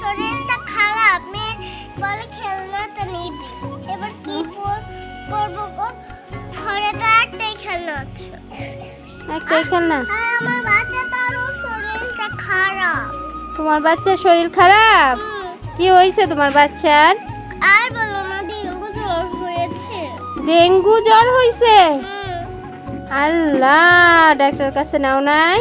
শরীরটা খারাপ। মেয়ে বলে খেলনাটা নিবি। এবার কি করব গো? ঘরে তো একটাই খেলনা আছে। একটাই খেল আমার বাচ্চাটারও শরীরটা খারাপ। তোমার বাচ্চার শরীর খারাপ? কি হয়েছে তোমার বাচ্চার? আর বলো না ডেঙ্গু জ্বর হয়েছে। ডেঙ্গু জ্বর হয়েছে আল্লাহ ডাক্তার কাছে নাও নাই?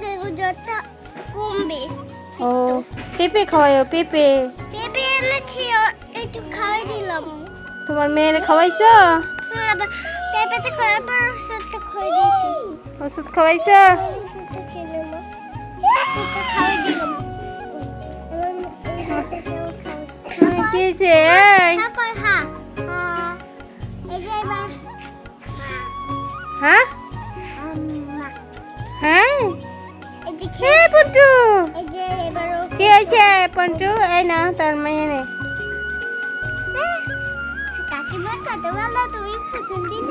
বলে জ্বরটা কমবে। ও পেঁপে খাওয়াইও পেঁপে। পেঁপে এনেছি একটু খাওয়াই দিলাম। তোমার মেয়ের খাওয়াইছো? আবার পেঁপেতে খাওয়ার পর ওষুধটা খাওয়াই দিয়েছি। ওষুধ খাওয়াইছো? ওষুধটা ছিল না। পন্টু। এই যে এবার ও কি হয়েছে পন্টু? এই না তার মেয়ে নে কাকিমা কত ভালো তুমি ফুটুন দিন।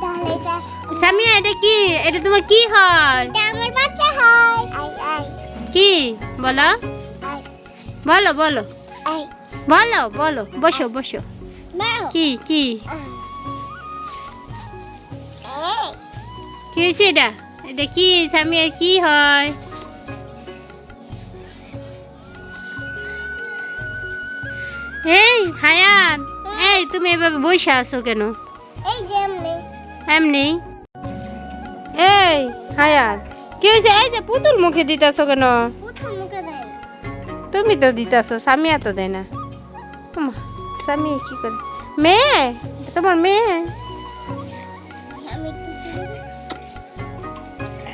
তাহলে এটা সামিয়া এটা কি? এটা তোমার কি হয়? আমার বাচ্চা হয়। কি? বলো। বলো বলো। বলো বলো। বসো বসো। কি কি? কি হয়েছে এটা? এটা কি? সামিয়ার কি হয়? এই হায়ান! এই তুমি এভাবে বসে আছো কেন? এমনি। এমনি? এই হায়ান! কি হয়েছে? এই যে পুতুল মুখে দিতেছো কেন? তুমি তো দিতেছো সামিয়া তো দেয় না। স্বামী কি করে? মেয়ে? তোমার মেয়ে?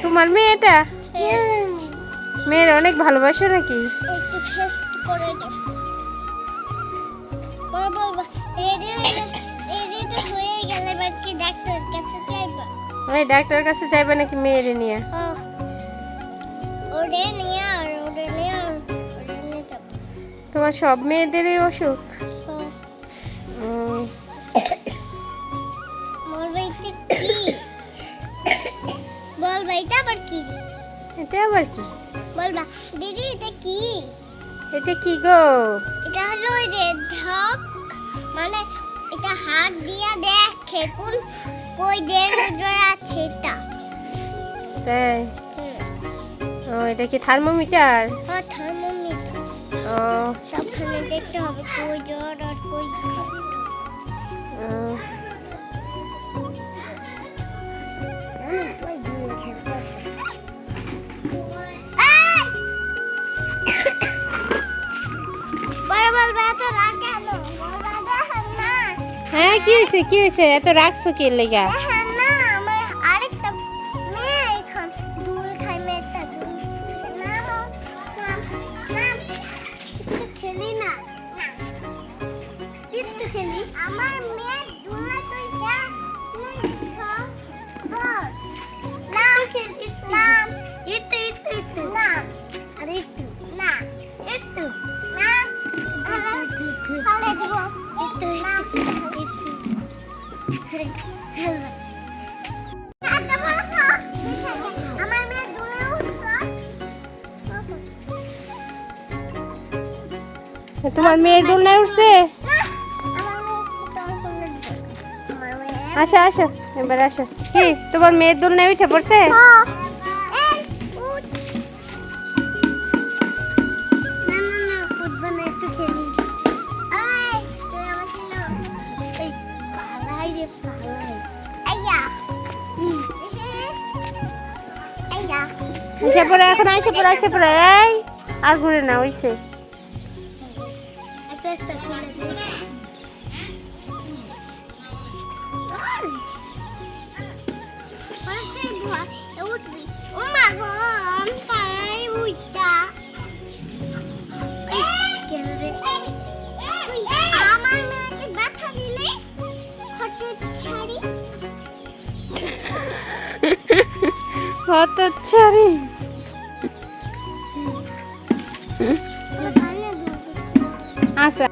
তোমার মেয়েটা? মেয়ের অনেক ভালোবাসো নাকি? ওই ডাক্তার কাছে যাইবে? নাকি মেয়েরে নিয়ে? তোমার সব মেয়েদেরই অসুখ? আবার কি? এটা আবার কি? বলবা দিদি এটা কি? এটা কি গো? এটা হলো ওই যে ধক মানে এটা হাত দিয়া দেখে কোন কই জ্বর আছে এটা। তাই? ও এটা কি থার্মোমিটার? আর থার্মোমিটার। ও। সবখানে দেখতে হবে কই জ্বর আর কই হ্যাঁ কি হয়েছে? কি হয়েছে? এত রাখছো কি লেগা। না আমার তোমার মেয়ের দোলনায় উঠছে? আসো আসো, এবার আসো। কি, তোমার মেয়ের দোলনায় উঠে পড়ছে? পড়ে, এখন এসে পড়ে এসে পড়ে। এই, আর ঘুরে না ওইসে মেয়েকে ব্যথা দিলে হঠাৎ ছাড়ি কত ছাড়ি কানে দুধ আচ্ছা